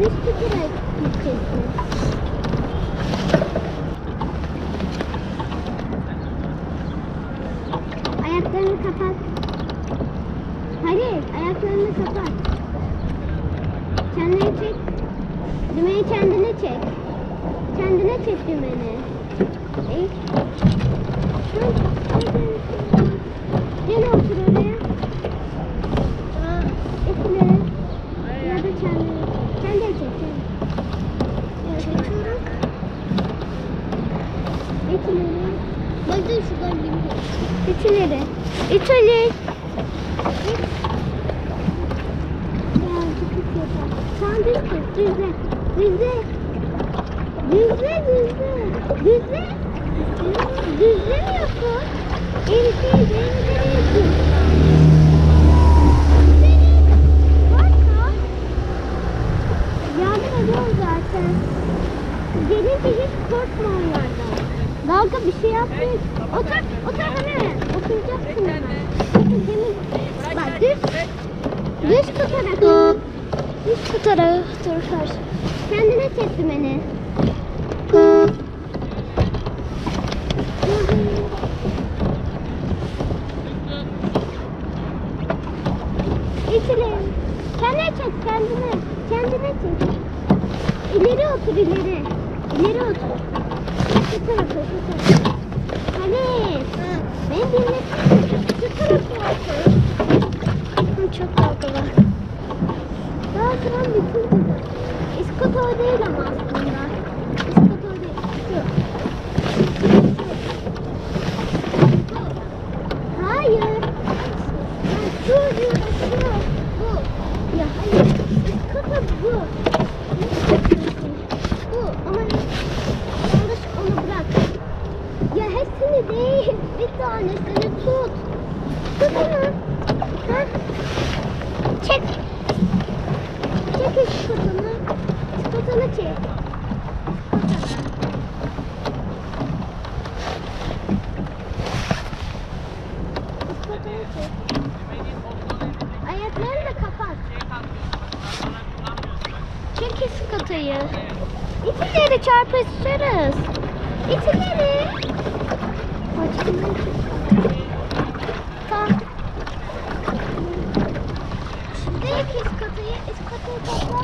Düz tutarak gideceksin. Ayaklarını kapat. Hayır, ayaklarını kapat. Kendini çek. Düğmeyi kendine çek. Kendine çek düğmeni. İyi. Hı, hadi. Gel otur oraya. Aa, iple. Ya da kendini. Kendine çek. kendine. Çekiyorum. İçleri. Bakın şuradan bir. Birazcık iç yeter. Sen düz tut. Düzle. Düzle. Düzle düzle. Düzle. Düzlemiyorsun. Elisi düzlemiyorsun. Korkma. Yardım ediyorum zaten. Korkma onlardan. Dalga bir şey yapmayın. Otur, otur hemen. Oturacaksın hemen. Bak düz. Düz tutarak. Düz tutarak dur. Kendine çek dümeni. İçine. Kendine çek kendine. Kendine çek. İleri otur ileri. İleri otur. Şu tarafa şu tarafa. Halis. Beni dinlesene. Şu Çok dalga var. Daha sıram. İskotor değil ama aslında. İskotor değil. Şu. Hayır. Ha, şu diyor, şu. Bu. Ya hayır. İskotor bu. Bu ama yanlış onu bırak. Hepsini değil. Bir tanesini tut. Tut onu. Çek. Çek iskotunu. İskotunu çek. İskotunu çek. Ayaklarını da kapat. Çek iskotayı. İtileri çarpışırız. İtileri. Bacımın Tamam. Direkt iskotayı, iskotayı topla.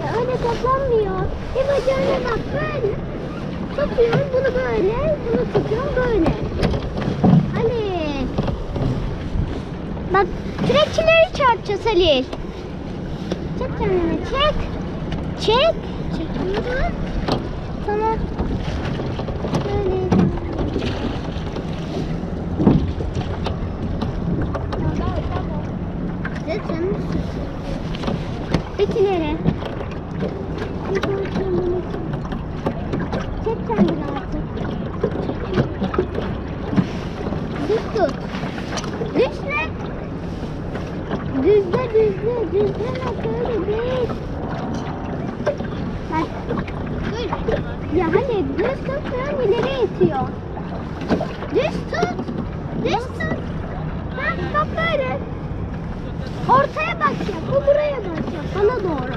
Ya öyle toplanmıyor. Bir bacağına bak böyle. Tutuyorum bunu böyle, bunu tutuyorum böyle. Halil. Bak çarpacağız Halil. Çek kendini çek. Çek. Çekiyorum. Tamam. Böyle. Zaten İçleri. Çek kendini artık. Düz tut. Düzle. Düzle düzle. Düzleme böyle değil. Bak. Ya hani düz tut falan ileri itiyor. Düz tut. Düz tut. Ha, bak böyle. Ortaya bak ya. Bu buraya bak ya. Bana doğru.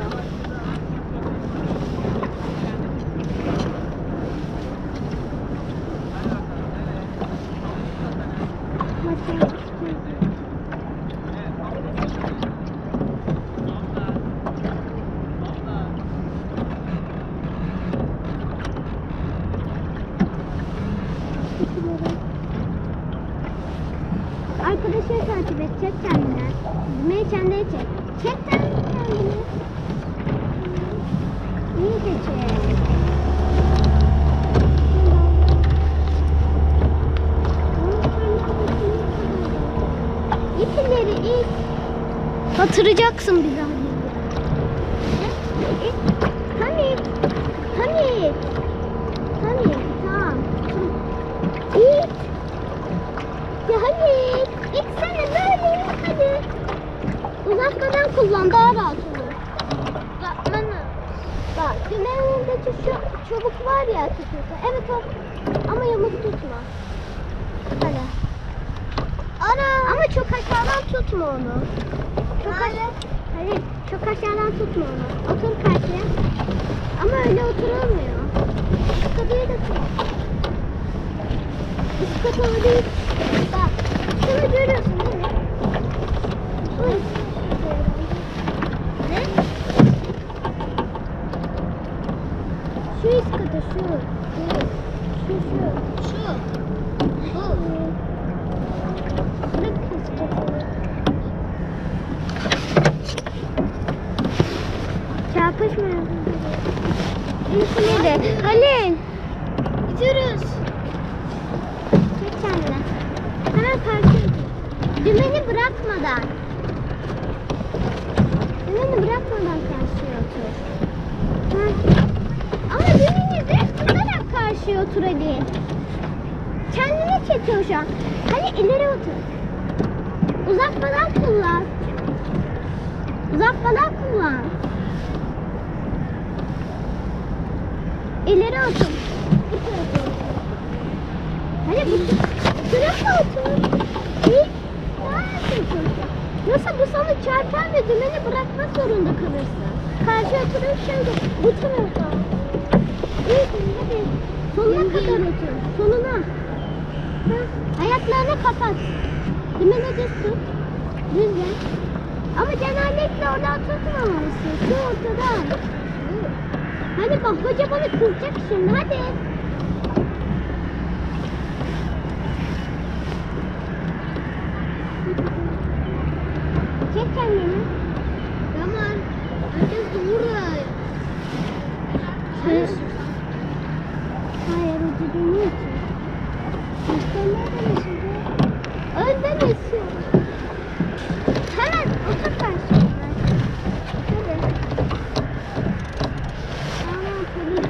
Arkadaşını takip et. Çek kendine. Düğmeyi kendine çek. Çek kendini. İyi de çek. İp ileri it. Batıracaksın bizi Halil. İt. Hamit. Hamit. Hamit. Tamam. İt. Ya hadi gitsene böyle hadi. Uzatmadan kullan daha rahat olur. Uzatmanı. Bak dümenindeki şu çubuk var ya tutuyorsa. Evet o. Ama yamuk tutma. Hadi. Ana. Ama çok aşağıdan tutma onu. Çok aşağı. Hayır, çok aşağıdan tutma onu. Otur karşıya. Ama öyle oturulmuyor. Iskatayı da tut. Iskatalı değil. Bak, şunu görüyorsun değil mi? Uy. Ne? Şu iskata şu. Şu şu. Şu. Bu. De. Halil. Gidiyoruz. Çek kendine. Hemen karşı. Dümeni bırakmadan. Dümeni bırakmadan karşıya otur. Ha. Ama dümeni tutarak karşıya otur Ali. Kendini çekiyor şu an. Hadi ileri otur. Uzatmadan kullan. Uzatmadan kullan. İleri otur. Bu tarafa. Hadi bu tarafa. Daha otur. Yoksa bu sana çarpar ve dümeni bırakmak zorunda kalırsın. Karşı oturup şöyle bu tarafa. İyi hadi. Sonuna kadar otur. Sonuna. Ha. Ayaklarını kapat. Dümeni düz tut. Düz gel. Ama genellikle oradan tutmamalısın. Şu ortadan. Hadi bak hoca bana kızacak şimdi hadi. Çek kendini. Tamam. Herkes doğru. Hayır. Hayır hoca deniyor ki. Nereden yaşadın? Önden yaşıyor. Hemen otur karşıma. Hadi. Tamam polis.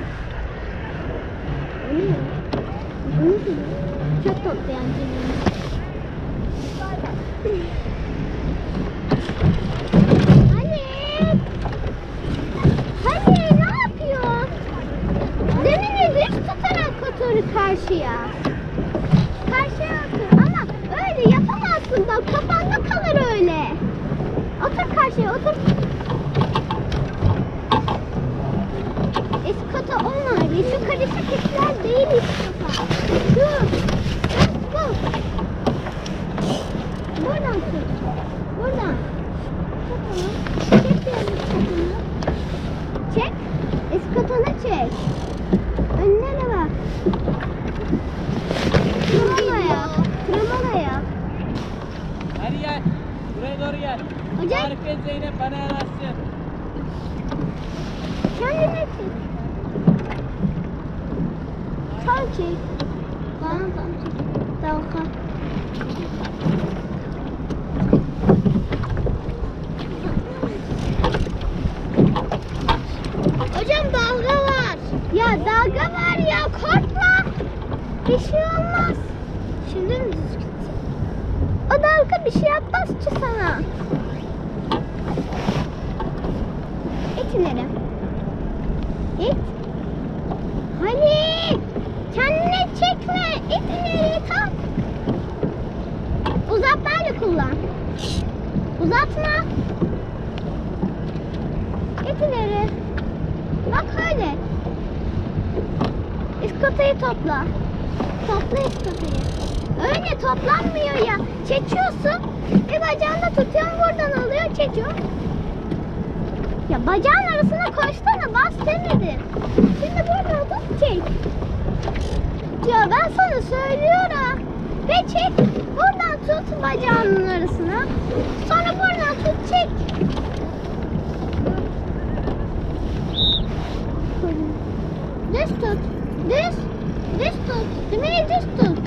O ne? O ne? Çok toplayan cebimiz. Hani? Hani ne yapıyor? Demini düz tutarak otur karşıya. Karşıya otur ama öyle yapamazsın bak kafanda kalır öyle. Karşıya otur. Eskota olmadı. Şu karışık işler değil eskota. Şu. Bu. Buradan tut. Buradan. Tut onu. Çek diğer eskotunu. Çek. Eskotunu çek. Önüne de bak. Kremala yap. Kremala yap. Hadi gel. Buraya doğru gel. Hocam. Arif bana yanaşsın. Sağ çek. Bana da çek. Dalga. Hocam dalga var. Ya dalga var ya korkma. Bir şey olmaz. Şimdi mi düzgün? O dalga bir şey yapmaz ki sana. İt ileri. İt. Hani kendine çekme. İt ileri tam. Uzatmayla kullan. Uzatma. İt ileri. Bak öyle. İskotayı topla. Topla iskotayı. Öyle toplanmıyor ya. Çekiyorsun. Bir bacağında tutuyorsun buradan alıyor çekiyor. Ya bacağın arasına koşsana bas demedim. Şimdi buradan tut çek. Ya ben sana söylüyorum. Ve çek. Buradan tut bacağının arasına. Sonra buradan tut çek. Düz tut. Düz. Düz tut. Dümeyi düz tut.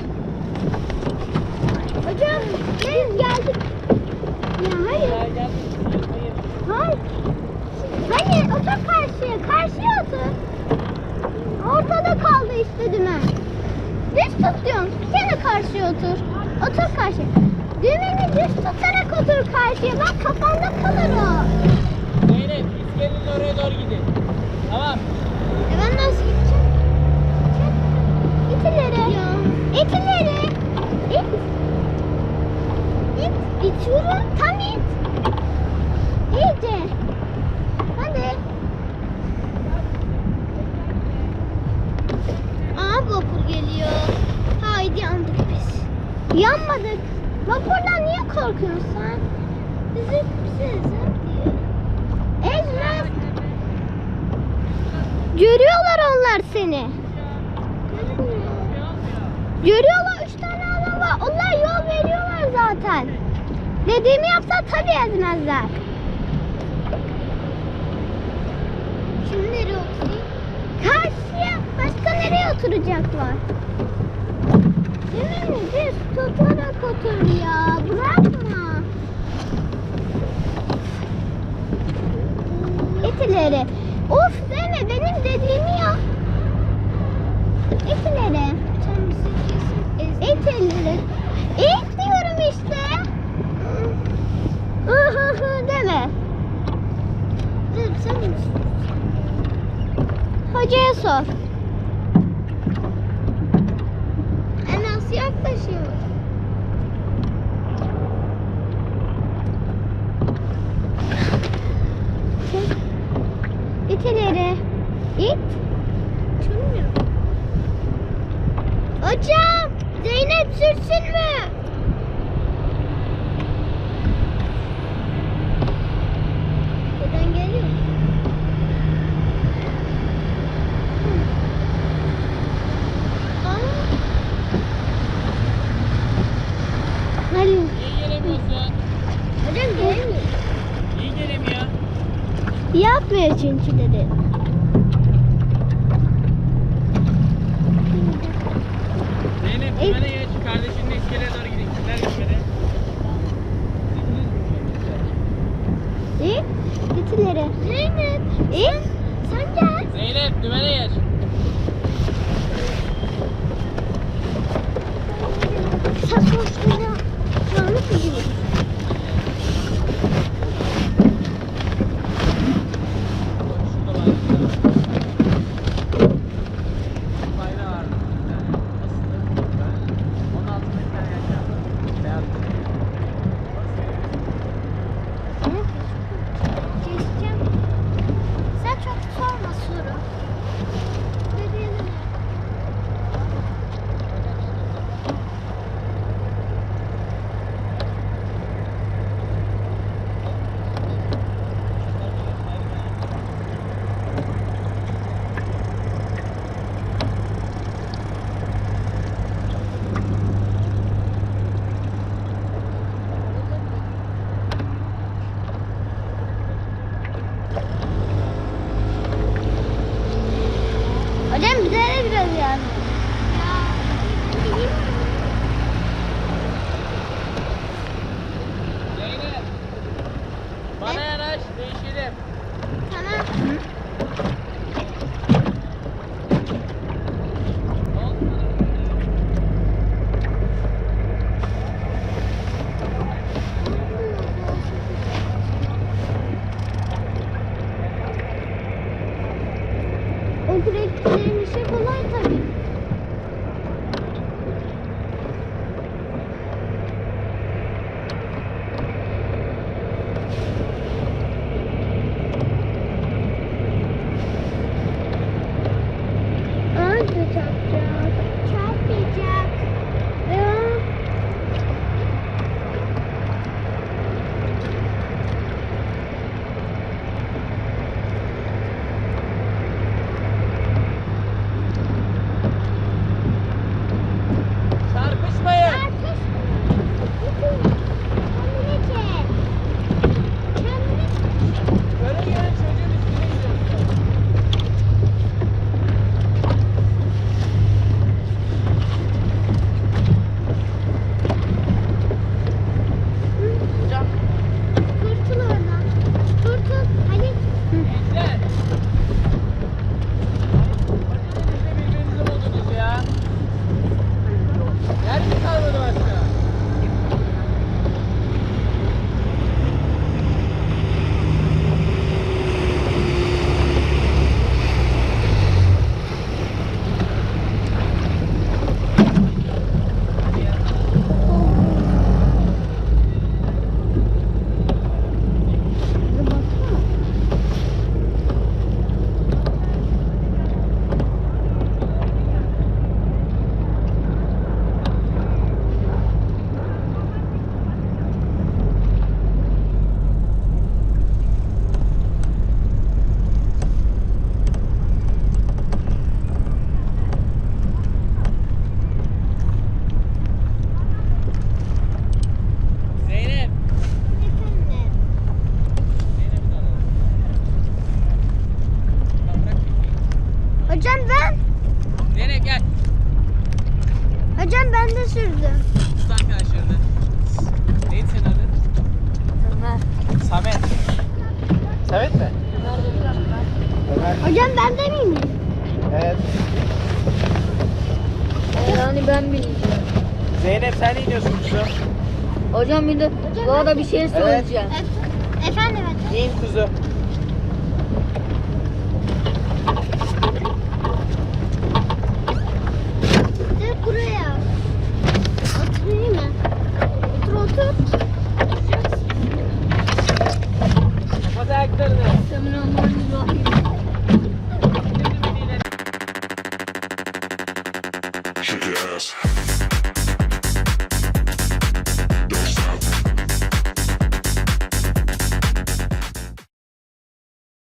Hocam biz geldik. Ya hayır. Gel gel. Hayır. Hayır. Hayır otur karşıya. Karşıya otur. Ortada işte dümen. Düz tut diyorum. Gene karşıya otur. Otur karşıya. Dümeni düz tutarak otur karşıya. Bak kafanda kalır o. Zeynep iskelenin oraya doğru gidin. Tamam. E ben nasıl gideceğim? İt ileri. İt ileri. İt. İt. İtiyorum. Tam it. İyice. Geliyor. Haydi yandık biz. Yanmadık. Vapurdan niye korkuyorsun sen? Bizi ezer diye. Ezmez. Görüyorlar onlar seni. Görüyorlar üç tane adam var. Onlar yol veriyorlar zaten. Dediğimi yapsa tabii ezmezler. Şimdi nereye oturayım? Karşıya. Başka nereye oturacaklar? Değil mi? Düz tutarak otur ya. Bırakma. İtileri. Of deme benim dediğimi yap. İtileri. Sen bizi kesin İtileri. İt diyorum işte. Hı hı hı deme. Dur sen Hocaya sor. En az yaklaşıyor. İt ileri. İt. Sürmüyor. Hocam Zeynep sürsün mü? Buradan geliyor. Aa. Hadi. Niye gelemiyorsun? Hocam gelmiyor. Niye gelemiyor? Yapmıyor çünkü dedi. Zeynep Ey. dümene geç. Kardeşinle iskeleye doğru gidin. Kimler gitmedi? İyi. Git ileri. Zeynep. İyi. Sen gel. Zeynep dümene geç. Sen koştuğunda yanlış mı Gördüm. Tut arkadaşlarını. Neydi senin adın? Samet. Samet mi? Ömer. Hocam ben de miyim? Evet. Yani ben bileceğim. Zeynep sen ne iniyorsun kuzum? Hocam bir de bu arada bir şey söyleyeceğim. Ef- efendim hocam. İn kuzu.